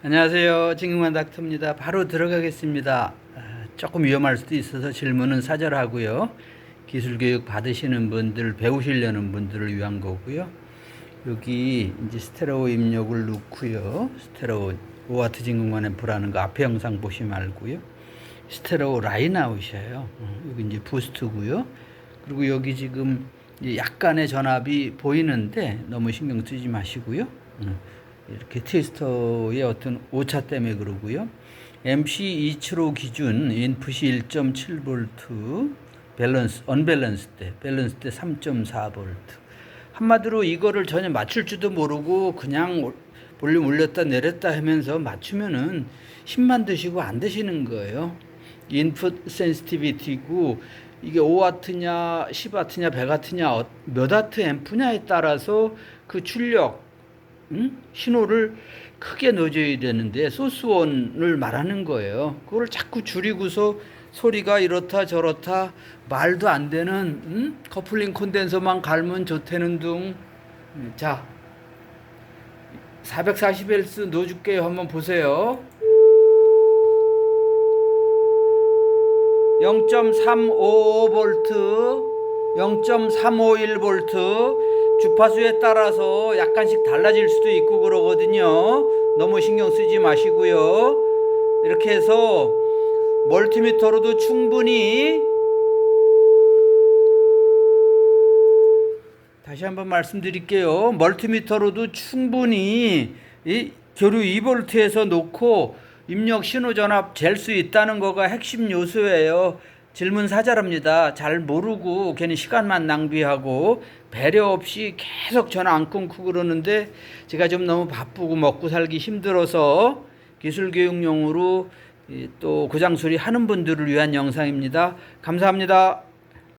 안녕하세요. 진경만 닥터입니다. 바로 들어가겠습니다. 아, 조금 위험할 수도 있어서 질문은 사절하고요. 기술 교육 받으시는 분들, 배우시려는 분들을 위한 거고요. 여기 이제 스테레오 입력을 넣고요. 스테레오 5와트 진공관 앰프라는 거 앞에 영상 보시 말고요. 스테레오 라인 아웃이에요. 어, 여기 이제 부스트고요. 그리고 여기 지금 약간의 전압이 보이는데 너무 신경 쓰지 마시고요. 음, 이렇게 트위스터의 어떤 오차 때문에 그러고요. MC 275 기준 인풋이 1.7V 밸런스 언밸런스 때 밸런스 때 3.4V 한마디로 이거를 전혀 맞출 줄도 모르고 그냥 올- 볼륨 올렸다 내렸다 하면서 맞추면은 힘만 드시고 안 되시는 거예요. 인풋 센시티비티고 이게 5와트냐 10와트냐 100와트냐 어- 몇 와트 앰프냐에 따라서 그 출력 응? 신호를 크게 넣어줘야 되는데 소스원을 말하는 거예요. 그걸 자꾸 줄이고서 소리가 이렇다 저렇다 말도 안 되는 응? 커플링 콘덴서만 갈면 좋다는 둥. 음, 자, 440Hz 넣어줄게요. 한번 보세요. 0.355V, 0.351V 주파수에 따라서 약간씩 달라질 수도 있고 그러거든요. 너무 신경 쓰지 마시고요. 이렇게 해서 멀티미터로도 충분히 다시 한번 말씀드릴게요. 멀티미터로도 충분히 이 교류 2볼트에서 놓고 입력 신호 전압 잴 수 있다는 거가 핵심 요소예요. 질문 사절합니다. 잘 모르고 괜히 시간만 낭비하고 배려 없이 계속 전화 안 끊고 그러는데 제가 좀 너무 바쁘고 먹고 살기 힘들어서 기술 교육용으로 이또 고장 수리 하는 분들을 위한 영상입니다. 감사합니다.